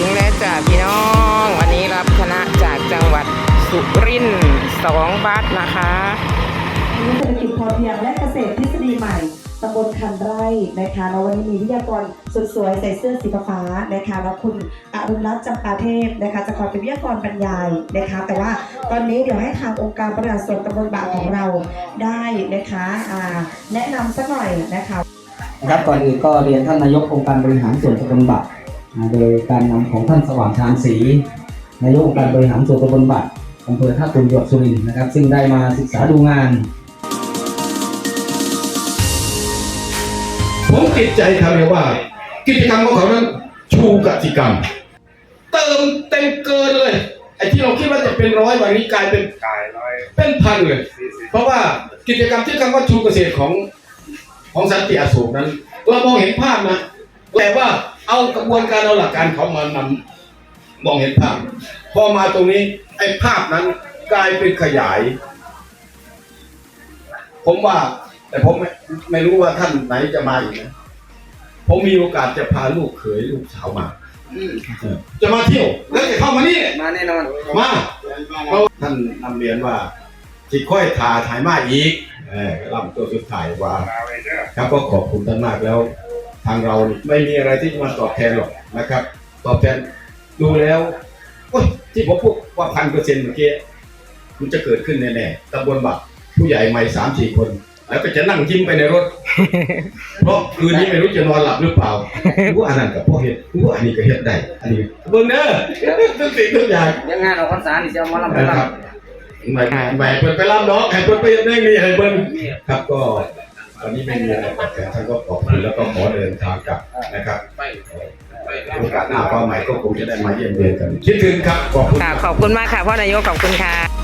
ถึงแล้วจ้ะพี่น้อง วันนี้รับคณะจากจังหวัดสุรินทร์สองบัสนะคะเศรษฐกิจพอเพียงและเกษตรทฤษฎีใหม่ตำบลคันไร่นะคะแล้ววันนี้มีวิทยากรสุดสวยใส่เสื้อสีฟ้านะคะแล้วคุณอรุณรัตน์จำปาเทพนะคะจะคอยเป็นวิทยากรบรรยายนะคะ แต่ว่าตอนนี้เดี๋ยวให้ทางองค์การบริหารส่วนตำบลบางของเราได้นะคะอ่าแนะนำสักหน่อยนะคะนะครับก่อนอื่นก็เรียนท่านนายกองค์การบริหารส่วนตำบลบัตรอ่า โดยการนำของท่านสว่างชานศรีนายกองค์การบริหารส่วนตำบลบัตรอำเภอท่าตุมจังหวัดสุรินทร์นะครับ ซึ่งได้มาศึกษาดูงาน ผมติดใจคำเดียวว่า กิจกรรมของเขานั้นชูกติกรรม เติมเต็มเกินเลยไอ้ที่เราคิดว่าจะเป็นร้อยวันนี้กลายเป็นกลายร้อยเป็นพันเลย เพราะว่ากิจกรรมที่คำว่าชูเกษตรของของสันติอโศกนั้น เรามองเห็นภาพนะแต่ว่า เอากระบวนการเอาหลักการเขามานำมองเห็นภาพ พอมาตรงนี้ไอ้ภาพนั้นกลายเป็นขยาย ผมว่า แต่ผมไม่ไม่รู้ว่าท่านไหนจะมาอีกนะผมมีโอกาสจะพาลูกเขยลูกสาวมาเออจะมาเที่ยวแล้วจะเข้ามานี่มาแน่นอนมาเพราะว่าท่านนำเรียนว่าจิค่อยทาถ่ายมาอีกเออลำตัวสุดท้ายว่ามาไว้เด้อครับก็ขอบคุณท่านมากแล้ว ทางเรานี่ไม่มีอะไรที่จะมาตอบแทนหรอกนะครับ ตอบแทนดูแล้วโอ้ยที่ผมพูดว่าพันเปอร์เซ็นต์เมื่อกี้มันจะเกิดขึ้นแน่ๆตำบลบักผู้ใหญ่ใหม่สามสี่คน แล้วก็จะนั่งยิ้มไปในรถ เพราะคืนนี้ไม่รู้จะนอนหลับหรือเปล่ารู้อันนั้นกับพ่อเห็ดรู้อันนี้ก็เห็ดได้ อันนี้เบิ่งเด้อทุกสิ่งทุกอย่างยังงานออกพรรษานี่จะเอามาลำไปนะลครับแหม่แหม่เปิดไปรับเนาะให้เปิดไปได้มีให้เบิ้งครับก็ วันนี้ไม่มีอะไรแทนท่านก็ขอบคุณแล้วก็ขอเดินทางกลับนะครับโอกาสหน้าเป้าหมายก็คงจะได้มาเยี่ยมเยียนกัน คิดถึงครับขอบคุณค่ะขอบคุณมากค่ะพ่อนายกขอบคุณค่ะ